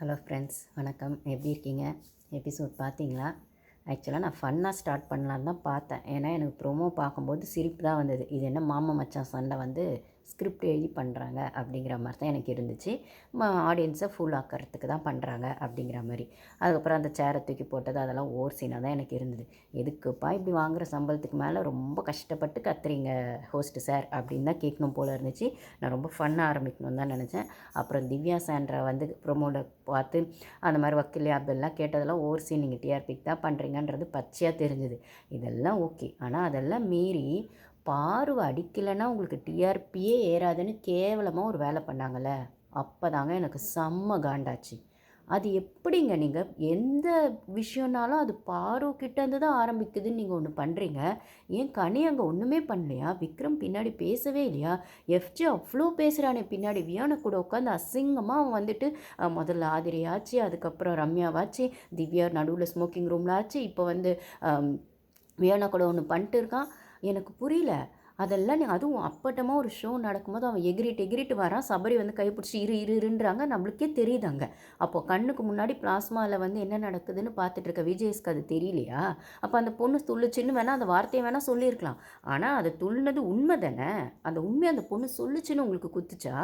Hello friends வணக்கம். எப்படி இருக்கீங்க? எபிசோட் பார்த்தீங்களா? ஆக்சுவலாக நான் ஃபன்னாக ஸ்டார்ட் பண்ணலான்னு தான் பார்த்தேன். ஏன்னா எனக்கு ப்ரோமோ பார்க்கும்போது சிரிப்பு தான் வந்தது. இது என்ன மாமா மச்சான் சண்டை வந்து ஸ்கிரிப்ட் எழுதி பண்ணுறாங்க அப்படிங்கிற மாதிரி தான் எனக்கு இருந்துச்சு. ஆடியன்ஸை ஃபுல் ஆக்கிறதுக்கு தான் பண்ணுறாங்க அப்படிங்கிற மாதிரி. அதுக்கப்புறம் அந்த சேரை தூக்கி போட்டது அதெல்லாம் ஓர் சீனாக தான் எனக்கு இருந்தது. எதுக்குப்பா இப்படி வாங்குகிற சம்பளத்துக்கு மேலே ரொம்ப கஷ்டப்பட்டு கத்துறீங்க ஹோஸ்ட்டு சார் அப்படின்னு தான் கேட்கணும் போல் இருந்துச்சு. நான் ரொம்ப ஃபன்னாக ஆரம்பிக்கணும்னு தான் நினச்சேன். அப்புறம் திவ்யா சாண்ட்ரா வந்து ப்ரொமோட பார்த்து அந்த மாதிரி வக்கீல் அப்படிலாம் கேட்டதெல்லாம் ஓர் சீன் நீங்கள் டிஆர்பிக்கு தான் பண்ணுறீங்க பண்ணுறீங்கன்றது பச்சையாக தெரிஞ்சுது. இதெல்லாம் ஓகே. ஆனால் அதெல்லாம் மீறி பார்வை அடிக்கலைன்னா உங்களுக்கு டிஆர்பியே ஏறாதுன்னு கேவலமாக ஒரு வேலை பண்ணாங்கள்ல அப்போ தாங்க எனக்கு செம்ம காண்டாச்சு. அது எப்படிங்க நீங்கள் எந்த விஷயம்னாலும் அது பாரு கிட்டேருந்து தான் ஆரம்பிக்குதுன்னு நீங்கள் ஒன்று பண்ணுறீங்க ஏன் கனி அங்கே ஒன்றுமே பண்ணலையா? விக்ரம் பின்னாடி பேசவே இல்லையா? எஃப்ஜி அவ்வளோ பேசுகிறானே பின்னாடி. வியானை கூட உட்காந்து அசிங்கமாக அவன் வந்துட்டு முதல்ல ஆதிரி ஆச்சு அதுக்கப்புறம் ரம்யாவாச்சு திவ்யா நடுவில் ஸ்மோக்கிங் ரூமில் ஆச்சு இப்போ வந்து வியானா கூட ஒன்று பண்ணிட்டு இருக்கான். எனக்கு புரியல. அதெல்லாம் நீ அதுவும் அப்பட்டமாக ஒரு ஷோ நடக்கும்போது அவன் எகிரிட்டு எகிரிட்டு வரான். சபரி வந்து கைப்பிடிச்சி இரு இரு இருன்றாங்க. நம்மளுக்கே தெரியுதாங்க அப்போது கண்ணுக்கு முன்னாடி பிளாஸ்மாவில் வந்து என்ன நடக்குதுன்னு பார்த்துட்டு இருக்க விஜயஸ்க்கு அது தெரியலையா? அப்போ அந்த பொண்ணு துள்ளுச்சின்னு வேணால் அந்த வார்த்தையை வேணால் சொல்லியிருக்கலாம். ஆனால் அது துள்ளினது உண்மை தானே? அந்த உண்மையை அந்த பொண்ணு சொல்லுச்சுன்னு உங்களுக்கு குத்துச்சா?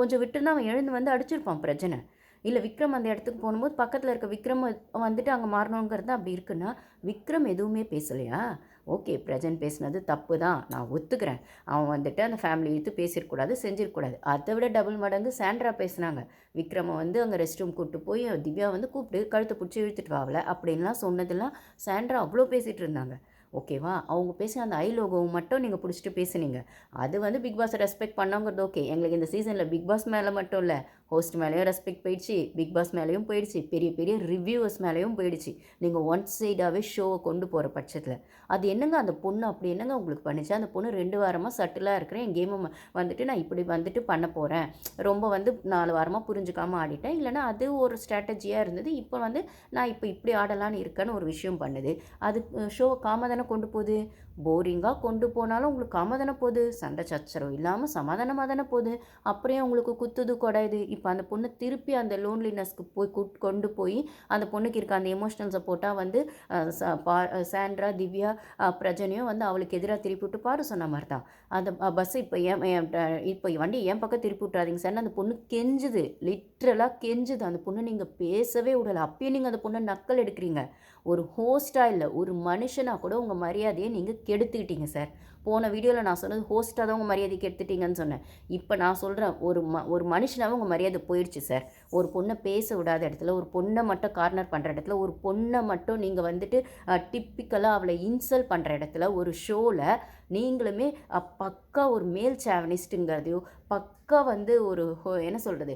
கொஞ்சம் விட்டுருந்தா அவன் எழுந்து வந்து அடிச்சிருப்பான் பிரச்சனை இல்லை விக்ரம் அந்த இடத்துக்கு போகும்போது பக்கத்தில் இருக்க விக்ரம் வந்துட்டு அங்கே மாறணுங்கிறது அப்படி இருக்குன்னா விக்ரம் எதுவுமே பேசலையா? ஓகே பிரஜன் பேசினது தப்பு தான் நான் ஒத்துக்கிறேன். அவன் வந்துட்டு அந்த ஃபேமிலி இழுத்து பேசியிருக்கூடாது செஞ்சிருக்கூடாது அதை விட டபுள் மடங்கு சாண்ட்ரா பேசுனாங்க. விக்ரமை வந்து அங்கே ரெஸ்ட் ரூம் கூப்பிட்டு போய் திவ்யா வந்து கூப்பிட்டு கழுத்தை பிடிச்சி இழுத்துட்டு வாவல அப்படின்லாம் சொன்னதெல்லாம் சாண்ட்ரா அவ்வளோ பேசிகிட்டு இருந்தாங்க. ஓகேவா அவங்க பேசின அந்த ஐ லோகோவை மட்டும் நீங்கள் பிடிச்சிட்டு பேசுனீங்க. அது வந்து பிக் பாஸை ரெஸ்பெக்ட் பண்ணோங்கிறது ஓகே எங்களுக்கு இந்த சீசனில் பிக் பாஸ் மேலே மட்டும் இல்லை. ஹோஸ்ட் மேலேயும் ரெஸ்பெக்ட் போயிடுச்சு பிக் பாஸ் மேலேயும் போயிடுச்சு பெரிய பெரிய ரிவ்யூவர்ஸ் மேலேயும் போயிடுச்சு. நீங்கள் ஒன் சைடாகவே ஷோவை கொண்டு போகிற பட்சத்தில். அது என்னங்க அந்த பொண்ணு அப்படி என்னங்க உங்களுக்கு பண்ணுச்சு? அந்த பொண்ணு ரெண்டு வாரமாக சட்டிலாக இருக்கிறேன் என் கேமை வந்துட்டு நான் இப்படி வந்துட்டு பண்ண போகிறேன் ரொம்ப வந்து நாலு வாரமாக புரிஞ்சுக்காமல் ஆடிட்டேன். இல்லைன்னா அது ஒரு ஸ்ட்ராட்டஜியாக இருந்தது. இப்போ வந்து நான் இப்போ இப்படி ஆடலான்னு இருக்கேன்னு ஒரு விஷயம் பண்ணுது. அது ஷோவை காம தானே கொண்டு போகுது? போரிங்காக கொண்டு போனாலும் உங்களுக்கு காம போகுது சண்டை சச்சரவு இல்லாமல் சமாதானமாக தானே போகுது அப்புறம் உங்களுக்கு குத்துது கொடையுது இப்போ அந்த பொண்ணு திருப்பி அந்த லோன்லினஸ்க்கு போய் கொண்டு போய் அந்த பொண்ணுக்கு இருக்க அந்த எமோஷனல் சப்போர்ட்டாக வந்து ச- பா- சாண்ட்ரா திவ்யா பிரஜனையும் வந்து அவளுக்கு எதிராக திருப்பி விட்டு பாரு சொன்ன மாதிரி தான் அந்த பஸ்ஸு இப்போ ஏன் இப்போ வண்டி என் பக்கம் திருப்பி விட்றாதீங்க சார் அந்த பொண்ணு கெஞ்சுது. லிட்ரலாக கெஞ்சுது. அந்த பொண்ணு நீங்கள் பேசவே விடலை. அப்பயும் நீங்கள் அந்த பொண்ணை நக்கல் எடுக்கிறீங்க. ஒரு ஹோஸ்டாக இல்லை ஒரு மனுஷனாக கூட உங்கள் மரியாதையை நீங்கள் கெடுத்துக்கிட்டீங்க சார். போன வீடியோவில் நான் சொன்னது ஹோஸ்ட்டாக தான் உங்கள் மரியாதைக்கு எடுத்துட்டீங்கன்னு சொன்னேன். இப்போ நான் சொல்கிறேன் ஒரு ம ஒரு மனுஷனாகவும் உங்கள் மரியாதை போயிடுச்சு சார் ஒரு பொண்ணை பேச விடாத இடத்துல ஒரு பொண்ணை மட்டும் கார்னர் பண்ணுற இடத்துல ஒரு பொண்ணை மட்டும் நீங்கள் வந்துட்டு டிப்பிக்கலாக அவளை இன்சல்ட் பண்ணுற இடத்துல ஒரு ஷோவில் நீங்களுமே பக்கா ஒரு மேல் சேவனிஸ்ட்டுங்கிறதையோ பக்கா வந்து ஒரு ஹோ என்ன சொல்கிறது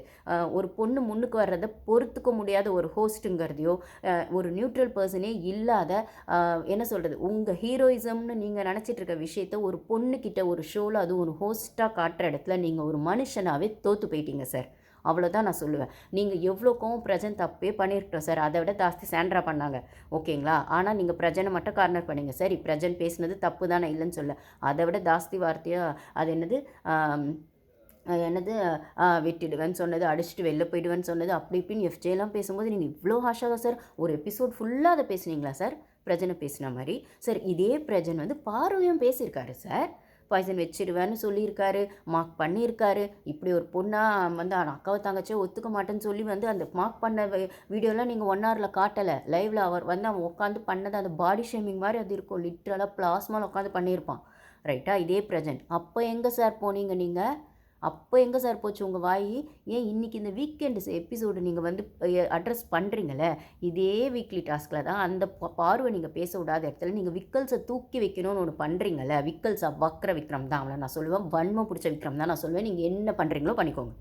ஒரு பொண்ணு முன்னுக்கு வர்றதை பொறுத்துக்க முடியாத ஒரு ஹோஸ்ட்டுங்கிறதையோ ஒரு நியூட்ரல் பர்சனே இல்லாத என்ன சொல்கிறது உங்கள் ஹீரோயிசம்னு நீங்கள் நினச்சிட்டு இருக்க விஷயத்த ஒரு பொண்ணுக்கிட்ட ஒரு ஷோவில் அதுவும் ஒரு ஹோஸ்ட்டாக காட்டுற இடத்துல நீங்கள் ஒரு மனுஷனாகவே தோற்று போயிட்டீங்க சார் அவ்வளோதான் நான் சொல்லுவேன். நீங்கள் எவ்வளோக்கும் பிரஜன் தப்பே பண்ணியிருக்கோம் சார் அதை விட ஜாஸ்தி சேண்ட்ரா பண்ணாங்க. ஓகேங்களா? ஆனால் நீங்கள் பிரஜனை மட்டும் கார்னர் பண்ணிங்க சரி பிரஜன் பேசுனது தப்பு தானே இல்லைன்னு சொல்ல. அதை விட ஜாஸ்தி வார்த்தையாக அது என்னது அது என்னது விட்டுடுவேன்னு வெட்டிடுவேன்னு சொன்னது அடிச்சுட்டு வெளில போயிடுவேன்னு சொன்னது அப்படி இப்படின்னு எஃப்ஜேலாம் பேசும்போது நீங்கள் இவ்வளோ ஹாஷாக சார் ஒரு எபிசோட் ஃபுல்லாக அதை பேசுனீங்களா சார் பிரஜனை பேசின மாதிரி. சார் இதே பிரஜன் வந்து பார்வையும் பேசியிருக்காரு சார். பாய்சன் வச்சிருவேன்னு சொல்லியிருக்காரு மார்க் பண்ணியிருக்காரு. இப்படி ஒரு பொண்ணாக வந்து அவன் அக்காவை தங்கச்சியோ ஒத்துக்க மாட்டேன்னு சொல்லி வந்து அந்த மார்க் பண்ண வீடியோலாம் நீங்கள் ஒன் ஹவரில் காட்டலை. லைவில் அவர் வந்து அவன் உட்காந்து பண்ணது அந்த பாடி ஷேமிங் மாதிரி அது இருக்கும். லிட்ரலாக பிளாஸ்மாவில் உட்காந்து பண்ணியிருப்பான். ரைட்டா இதே பிரஜன். அப்போ எங்கே சார் போனீங்க நீங்கள் அப்போ எங்கே சார் போச்சு உங்கள் வாய்? ஏன் இன்றைக்கி இந்த வீக்கெண்டு எபிசோடு நீங்கள் வந்து அட்ரஸ் பண்ணுறீங்களே? இதே வீக்லி டாஸ்கில் தான் அந்த பார்வை நீங்கள் பேச விடாத இடத்துல நீங்கள் விக்கல்ஸை தூக்கி வைக்கணும்னு ஒன்று பண்ணுறீங்களே? விக்கல்ஸா வக்ர விக்ரம் தான் அவளை நான் சொல்லுவேன். வன்மம் பிடிச்ச விக்ரம் தான் நான் சொல்லுவேன். நீங்கள் என்ன பண்ணுறீங்களோ பண்ணிக்கோங்க.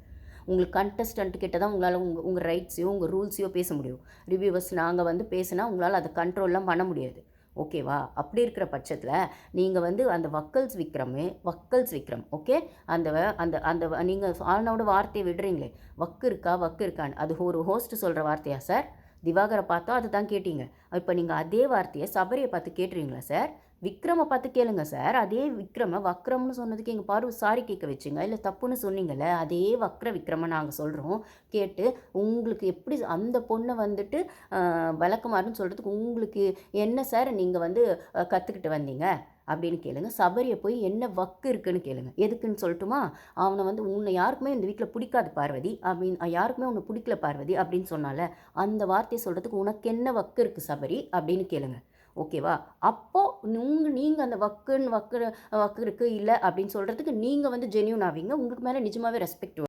உங்களுக்கு கண்டஸ்டன்ட் கிட்ட தான் உங்களால் உங்கள் உங்கள் ரைட்ஸையோ உங்கள் ரூல்ஸையோ பேச முடியும். ரிவ்யூவர்ஸ் நாங்கள் வந்து பேசினா உங்களால் அதை கண்ட்ரோல்லாம் பண்ண முடியாது. ஓகேவா? அப்படி இருக்கிற பட்சத்தில் நீங்கள் வந்து அந்த வக்கல்ஸ் விக்ரமே வக்கல்ஸ் விக்ரம் ஓகே? அந்த அந்த அந்த நீங்கள் ஆனோட வார்த்தையை விடுறீங்களே வக்கு இருக்கா வக்கு இருக்கான்னு. அது ஒரு ஹோஸ்ட் சொல்கிற வார்த்தையா சார் திவாகரை பார்த்தா அதை தான் கேட்டீங்க. இப்போ நீங்கள் அதே வார்த்தையை சபரியை பார்த்து கேட்டுறீங்களா சார் விக்ரமை பார்த்து கேளுங்க சார். அதே விக்ரம வக்ரம்னு சொன்னதுக்கு எங்கள் பார்வை சாரி கேட்க வச்சுங்க. இல்லை தப்புன்னு சொன்னீங்கல்ல அதே வக்ர விக்ரம நாங்கள் சொல்கிறோம் கேட்டு உங்களுக்கு எப்படி அந்த பொண்ணை வந்துட்டு ஆஹ், சொல்கிறதுக்கு உங்களுக்கு என்ன சார் நீங்கள் வந்து கற்றுக்கிட்டு வந்தீங்க? அப்படின்னு கேளுங்க. சபரியை போய் என்ன வக்கு இருக்குன்னு கேளுங்க. எதுக்குன்னு சொல்லட்டுமா? அவனை வந்து உன்னை யாருக்குமே இந்த வீட்டில் பிடிக்காது பார்வதி. அப்படின்னு யாருக்குமே உன்னை பிடிக்கல பார்வதி அப்படின்னு சொன்னால அந்த வார்த்தையை சொல்கிறதுக்கு உனக்கு என்ன வக்கு இருக்குது சபரி? அப்படின்னு கேளுங்க. ஓகேவா அப்போது உங்கள் நீங்கள் அந்த வக்குன்னு வக்கு வக்கு இருக்குது இல்லை அப்படின்னு சொல்கிறதுக்கு நீங்கள் வந்து ஜென்யூன் ஆவீங்க. உங்களுக்கு மேலே நிஜமாகவே ரெஸ்பெக்ட்